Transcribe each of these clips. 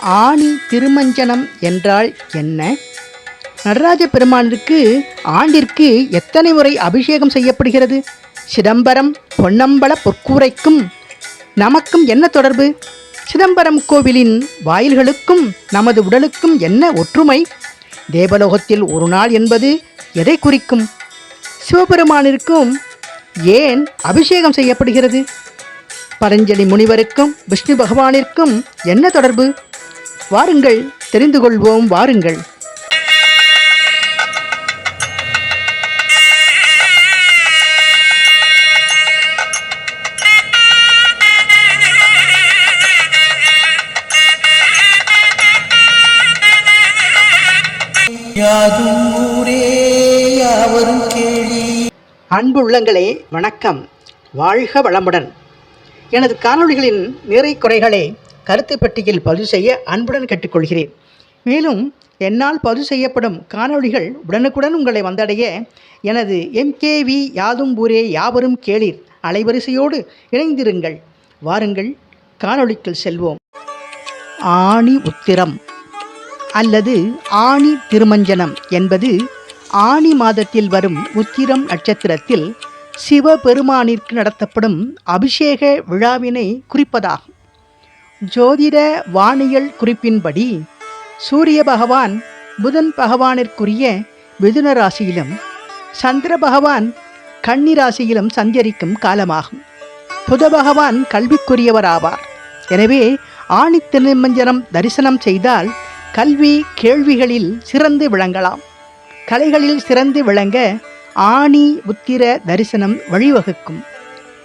ஆணி திருமஞ்சனம் என்றால் என்ன? நடராஜ பெருமானிற்கு ஆண்டிற்கு எத்தனை முறை அபிஷேகம் செய்யப்படுகிறது? சிதம்பரம் பொன்னம்பல பொற்கூரைக்கும் நமக்கும் என்ன தொடர்பு? சிதம்பரம் கோவிலின் வாயில்களுக்கும் நமது உடலுக்கும் என்ன ஒற்றுமை? தேவலோகத்தில் ஒரு நாள் என்பது எதை குறிக்கும்? சிவபெருமானிற்கும் ஏன் அபிஷேகம் செய்யப்படுகிறது? பரஞ்சலி முனிவருக்கும் விஷ்ணு பகவானிற்கும் என்ன தொடர்பு? வாருங்கள் தெரிந்து கொள்வோம் வாருங்கள். யாதும் ஊரே யாவரும் கேளி. அன்பு உள்ளங்களே வணக்கம். வாழ்க வளமுடன். எனது காணொளிகளின் நிறை குறைகளை கருத்து பெட்டியில் பதிவு செய்ய அன்புடன் கேட்டுக்கொள்கிறேன். மேலும் என்னால் பதிவு செய்யப்படும் காணொளிகள் உடனுக்குடன் உங்களை வந்தடைய எனது எம்கேவி யாதும் ஊரே யாவரும் கேளீர். அலைவரிசையோடு இணைந்திருங்கள். வாருங்கள் காணொளிக்குள் செல்வோம். ஆணி உத்திரம் அல்லது ஆணி திருமஞ்சனம் என்பது ஆணி மாதத்தில் வரும் உத்திரம் நட்சத்திரத்தில் சிவபெருமானிற்கு நடத்தப்படும் அபிஷேக விழாவினை குறிப்பதாகும். ஜோதிட வானியல் குறிப்பின்படி சூரிய பகவான் புதன் பகவானிற்குரிய மிதுன ராசியிலும் சந்திர பகவான் கன்னி ராசியிலும் சஞ்சரிக்கும் காலமாகும். புத பகவான் கல்விக்குரியவராவார். எனவே ஆணி திருமஞ்சனம் தரிசனம் செய்தால் கல்வி கேள்விகளில் சிறந்து விளங்கலாம். கலைகளில் சிறந்து விளங்க ஆணி உத்திர தரிசனம் வழிவகுக்கும்.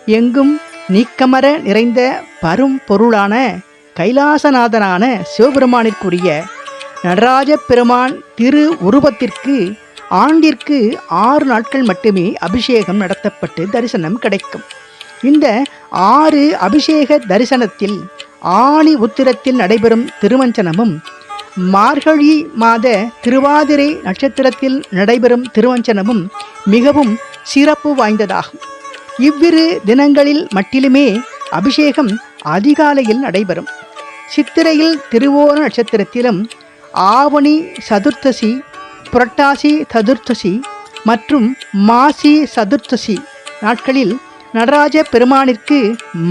எங்கும் நீக்கமர நிறைந்த பரும் பொருளான கைலாசநாதனான சிவபெருமானிற்குரிய நடராஜ பெருமான் திரு உருவத்திற்கு ஆண்டிற்கு ஆறு நாட்கள் மட்டுமே அபிஷேகம் நடத்தப்பட்டு தரிசனம் கிடைக்கும். இந்த ஆறு அபிஷேக தரிசனத்தில் ஆணி உத்திரத்தில் நடைபெறும் திருமஞ்சனமும் மார்கழி மாத திருவாதிரை நட்சத்திரத்தில் நடைபெறும் திருவஞ்சனமும் மிகவும் சிறப்பு வாய்ந்ததாகும். இவ்விரு தினங்களில் மட்டிலுமே அபிஷேகம் அதிகாலையில் நடைபெறும். சித்திரையில் திருவோண நட்சத்திரத்திலும் ஆவணி சதுர்த்தசி புரட்டாசி சதுர்த்தசி மற்றும் மாசி சதுர்த்தசி நாட்களில் நடராஜ பெருமானிற்கு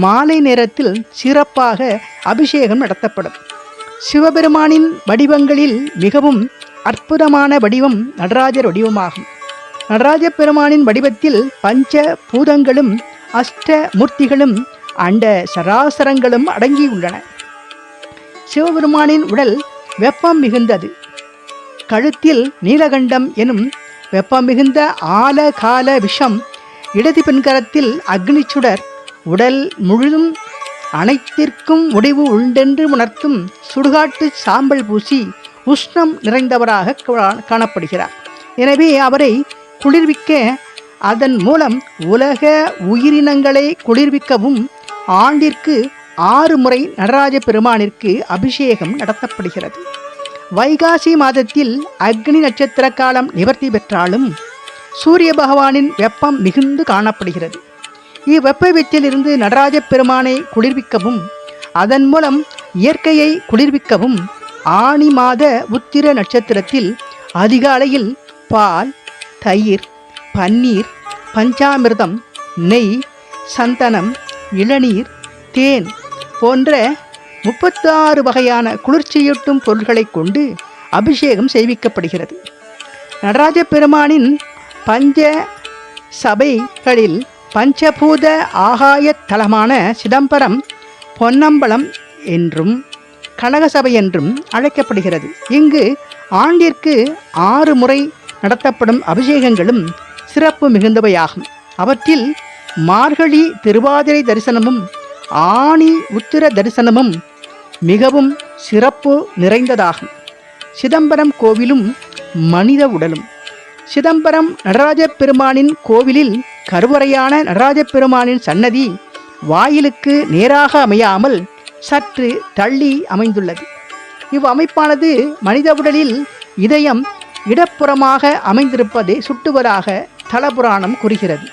மாலை நேரத்தில் சிறப்பாக அபிஷேகம் நடத்தப்படும். சிவபெருமானின் வடிவங்களில் மிகவும் அற்புதமான வடிவம் நடராஜர் வடிவமாகும். நடராஜ பெருமானின் வடிவத்தில் பஞ்ச பூதங்களும் அஷ்ட மூர்த்திகளும் அண்ட சராசரங்களும் அடங்கியுள்ளன. சிவபெருமானின் உடல் வெப்பம் மிகுந்தது. கழுத்தில் நீலகண்டம் எனும் வெப்பம் மிகுந்த ஆலகால விஷம் இடது பின்கரத்தில் அக்னிச்சுடர் உடல் முழுதும் அனைத்திற்கும் முடிவு உண்டென்று உணர்த்தும் சுடுகாட்டு சாம்பல் பூசி உஷ்ணம் நிறைந்தவராக கா- காணப்படுகிறார். எனவே அவரை குளிர்விக்க அதன் மூலம் உலக உயிரினங்களை குளிர்விக்கவும் ஆண்டிற்கு ஆறு முறை நடராஜ பெருமானிற்கு அபிஷேகம் நடத்தப்படுகிறது. வைகாசி மாதத்தில் அக்னி நட்சத்திர காலம் நிவர்த்தி பெற்றாலும் சூரிய பகவானின் வெப்பம் மிகுந்து காணப்படுகிறது. இவ்வெப்ப வீச்சிலிருந்து நடராஜ பெருமானை குளிர்விக்கவும் அதன் மூலம் இயற்கையை குளிர்விக்கவும் ஆணி மாத உத்திர நட்சத்திரத்தில் அதிகாலையில் பால் தயிர் பன்னீர் பஞ்சாமிர்தம் நெய் சந்தனம் இளநீர் தேன் போன்ற முப்பத்தாறு வகையான குளிர்ச்சியூட்டும் பொருள்களை கொண்டு அபிஷேகம் செய்விக்கப்படுகிறது. நடராஜ பெருமானின் பஞ்ச சபைகளில் பஞ்சபூத ஆகாய தலமான சிதம்பரம் பொன்னம்பலம் என்றும் கனகசபை என்றும் அழைக்கப்படுகிறது. இங்கு ஆண்டிற்கு ஆறு முறை நடத்தப்படும் அபிஷேகங்களும் சிறப்பு மிகுந்தவையாகும். அவற்றில் மார்கழி திருவாதிரை தரிசனமும் ஆணி உத்திர தரிசனமும் மிகவும் சிறப்பு நிறைந்ததாகும். சிதம்பரம் கோவிலும் மனித உடலும். சிதம்பரம் நடராஜ பெருமானின் கோவிலில் கருவறையான நடராஜ பெருமானின் சன்னதி வாயிலுக்கு நேராக அமையாமல் சற்று தள்ளி அமைந்துள்ளது. இவ்வமைப்பானது மனித உடலில் இதயம் இடப்புறமாக அமைந்திருப்பதை சுட்டுவதாக தலபுராணம் கூறுகிறது.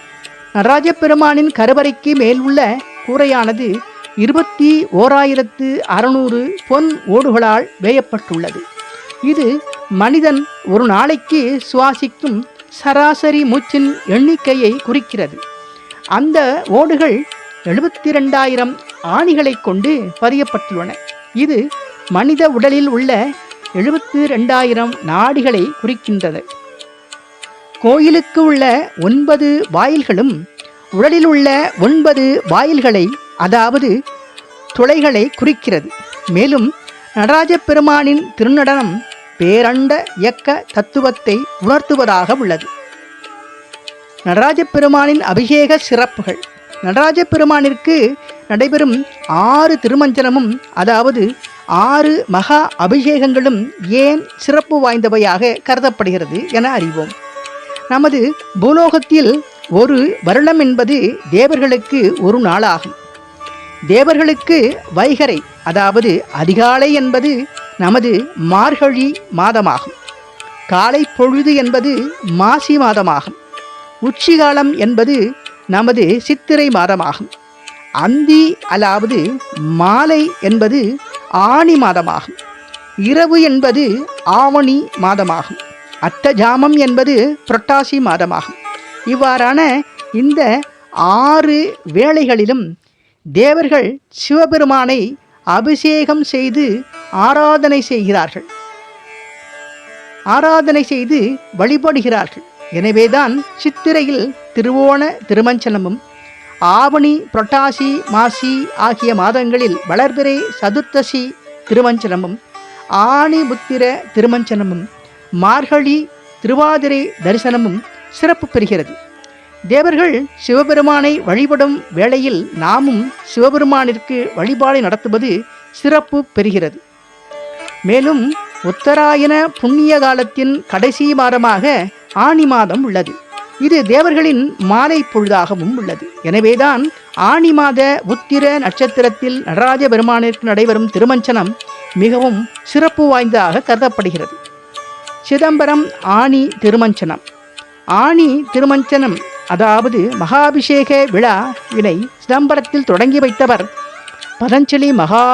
நடராஜ பெருமானின் கருவறைக்கு மேல் உள்ள கூரையானது இருபத்தி ஓராயிரத்து அறுநூறு பொன் ஓடுகளால் வேயப்பட்டுள்ளது. இது மனிதன் ஒரு நாளைக்கு சுவாசிக்கும் சராசரி மூச்சின் எண்ணிக்கையை குறிக்கிறது. அந்த ஓடுகள் எழுபத்தி ரெண்டாயிரம் ஆணிகளை கொண்டு பதியப்பட்டுள்ளன. இது மனித உடலில் உள்ள எழுபத்தி ரெண்டாயிரம் நாடிகளை குறிக்கின்றது. கோயிலுக்கு உள்ள ஒன்பது வாயில்களும் உடலில் உள்ள ஒன்பது வாயில்களை அதாவது துளைகளை குறிக்கிறது. மேலும் நடராஜ பெருமானின் திருநடனம் பேரண்ட இயக்க தத்துவத்தை உணர்த்துவதாக உள்ளது. நடராஜ பெருமானின் அபிஷேக சிறப்புகள். நடராஜ பெருமானிற்கு நடைபெறும் ஆறு திருமஞ்சனமும் அதாவது ஆறு மகா அபிஷேகங்களும் ஏன் சிறப்பு வாய்ந்தவையாக கருதப்படுகிறது என அறிவோம். நமது பூலோகத்தில் ஒரு வருடம் என்பது தேவர்களுக்கு ஒரு நாளாகும். தேவர்களுக்கு வைகரை அதாவது அதிகாலை என்பது நமது மார்கழி மாதமாகும். காலை பொழுது என்பது மாசி மாதமாகும். உச்சிகாலம் என்பது நமது சித்திரை மாதமாகும். அந்தி அதாவது மாலை என்பது ஆணி மாதமாகும். இரவு என்பது ஆவணி மாதமாகும். அத்தஜாமம் என்பது புரட்டாசி மாதமாகும். இவ்வாறான இந்த ஆறு வேளைகளிலும் தேவர்கள் சிவபெருமானை அபிஷேகம் செய்து ஆராதனை செய்கிறார்கள். ஆராதனை செய்து வழிபடுகிறார்கள். எனவேதான் சித்திரையில் திருவோண திருமஞ்சனமும் ஆவணி புரட்டாசி மாசி ஆகிய மாதங்களில் வளர்பிறை சதுர்த்தசி திருமஞ்சனமும் ஆணி புத்திர திருமஞ்சனமும் மார்கழி திருவாதிரை தரிசனமும் சிறப்பு பெறுகிறது. தேவர்கள் சிவபெருமானை வழிபடும் வேளையில் நாமும் சிவபெருமானிற்கு வழிபாடு நடத்துவது சிறப்பு பெறுகிறது. மேலும் உத்தராயண புண்ணிய காலத்தின் கடைசி மாதமாக ஆணி மாதம் உள்ளது. இது தேவர்களின் மாலை பொழுதாகவும் உள்ளது. எனவேதான் ஆணி மாத உத்திர நட்சத்திரத்தில் நடராஜ பெருமானிற்கு நடைபெறும் திருமஞ்சனம் மிகவும் சிறப்பு வாய்ந்ததாக கருதப்படுகிறது. சிதம்பரம் ஆணி திருமஞ்சனம். ஆணி திருமஞ்சனம் அதாவது மகாபிஷேக விழாவினை சிதம்பரத்தில் தொடங்கி வைத்தவர் பதஞ்சலி மகா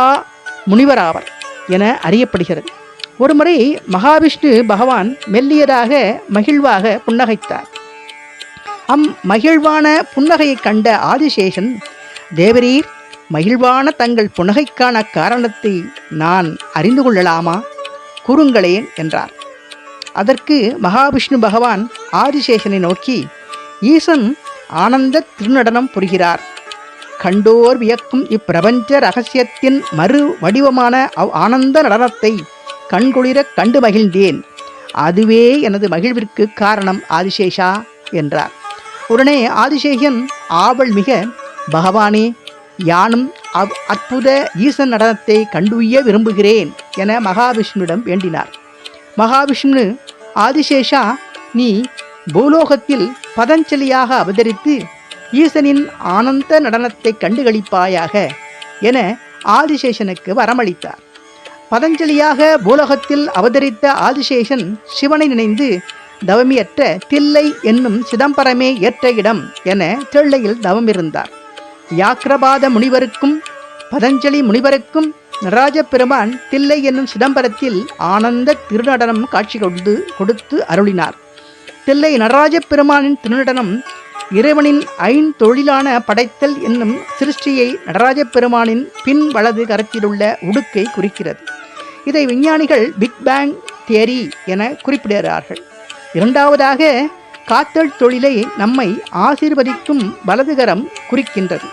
முனிவராவர் என அறியப்படுகிறது. ஒருமுறை மகாவிஷ்ணு பகவான் மெல்லியதாக மகிழ்வாக புன்னகைத்தார். அம் மகிழ்வான புன்னகையைக் கண்ட ஆதிசேஷன் தேவரீர் மகிழ்வான தங்கள் புன்னகைக்கான காரணத்தை நான் அறிந்து கொள்ளலாமா? கூறுங்களேன் என்றார். அதற்கு மகாவிஷ்ணு பகவான் ஆதிசேஷனை நோக்கி ஈசன் ஆனந்த திருநடனம் புரிகிறார். கண்டோர் வியக்கும் இப்பிரபஞ்ச ரகசியத்தின் மறு வடிவமான அவ் ஆனந்த நடனத்தை கண்குளிரக் கண்டு மகிழ்ந்தேன். அதுவே எனது மகிழ்விற்கு காரணம் ஆதிசேஷா என்றார். உடனே ஆதிசேஷன் ஆவல் மிக பகவானே யானும் அவ் அற்புத ஈசன் நடனத்தை கண்டுய்ய விரும்புகிறேன் என மகாவிஷ்ணுவிடம் வேண்டினார். மகாவிஷ்ணு ஆதிசேஷா நீ பூலோகத்தில் பதஞ்சலியாக அவதரித்து ஈசனின் ஆனந்த நடனத்தை கண்டுகளிப்பாயாக என ஆதிசேஷனுக்கு வரமளித்தார். பதஞ்சலியாக பூலோகத்தில் அவதரித்த ஆதிசேஷன் சிவனை நினைந்து தவமியற்ற தில்லை என்னும் சிதம்பரமே ஏற்ற இடம் என தில்லையில் தவமிருந்தார். யாக்ரபாத முனிவருக்கும் பதஞ்சலி முனிவருக்கும் நடராஜப்பெருமான் தில்லை என்னும் சிதம்பரத்தில் ஆனந்த திருநடனம் காட்சி கொண்டு கொடுத்து அருளினார். தில்லை நடராஜப்பெருமானின் திருநடனம் இறைவனின் ஐந்தொழிலான படைத்தல் என்னும் சிருஷ்டியை நடராஜப்பெருமானின் பின் வலது கரத்திலுள்ள உடுக்கை குறிக்கிறது. இதை விஞ்ஞானிகள் பிக் பேங் தியரி என குறிப்பிடுகிறார்கள். இரண்டாவதாக காத்தல் தொழிலை நம்மை ஆசீர்வதிக்கும் வலதுகரம் குறிக்கின்றது.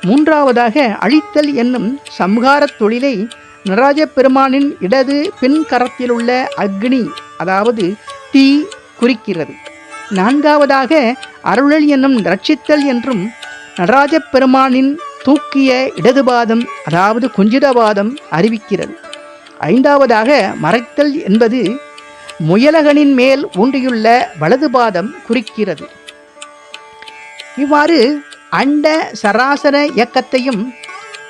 மூன்றாவதாக அழித்தல் என்னும் சம்ஹாரத் தொழிலை நடராஜ பெருமானின் இடது பின்கரத்திலுள்ள அக்னி அதாவது தீ குறிக்கிறது. நான்காவதாக அருளல் என்னும் ரட்சித்தல் என்றும் நடராஜ பெருமானின் தூக்கிய இடதுபாதம் அதாவது குஞ்சிதபாதம் அறிவிக்கிறது. ஐந்தாவதாக மறைத்தல் என்பது முயலகனின் மேல் ஊன்றியுள்ள வலதுபாதம் குறிக்கிறது. இவ்வாறு அண்ட சராசர இயக்கத்தையும்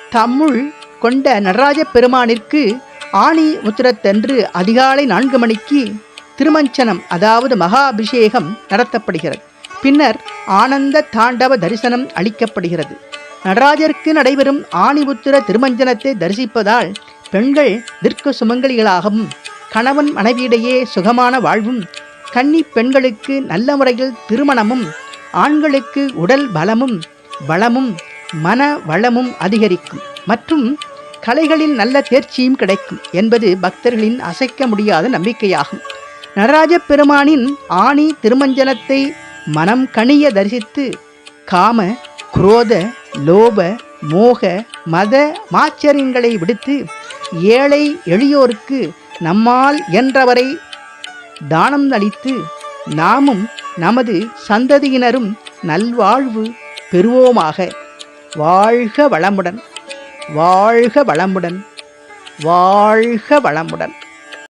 தமிழ் கொண்ட நடராஜ பெருமானிற்கு ஆணி உத்திரத்தன்று அதிகாலை நான்கு மணிக்கு திருமஞ்சனம் அதாவது மகா அபிஷேகம் நடத்தப்படுகிறது. பின்னர் ஆனந்த தாண்டவ தரிசனம் அளிக்கப்படுகிறது. நடராஜருக்கு நடைபெறும் ஆணிபுத்திர திருமஞ்சனத்தை தரிசிப்பதால் பெண்கள் திர்க்க சுமங்கலிகளாகவும் கணவன் மனைவியிடையே சுகமான வாழ்வும் கன்னி பெண்களுக்கு நல்ல முறையில் திருமணமும் ஆண்களுக்கு உடல் பலமும் வளமும் மன வளமும் அதிகரிக்கும். மற்றும் கலைகளில் நல்ல தேர்ச்சியும் கிடைக்கும் என்பது பக்தர்களின் அசைக்க முடியாத நம்பிக்கையாகும். நடராஜ பெருமானின் ஆணி திருமஞ்சனத்தை மனம் கனிய தரிசித்து காம குரோத லோப மோக மத மாச்சரியங்களை விடுத்து ஏழை எளியோருக்கு நம்மால் என்றவரை தானம் அளித்து நாமும் நமது சந்ததியினரும் நல்வாழ்வு பெறுவோமாக. வாழ்க வளமுடன் வாழ்க வளமுடன் வாழ்க வளமுடன்.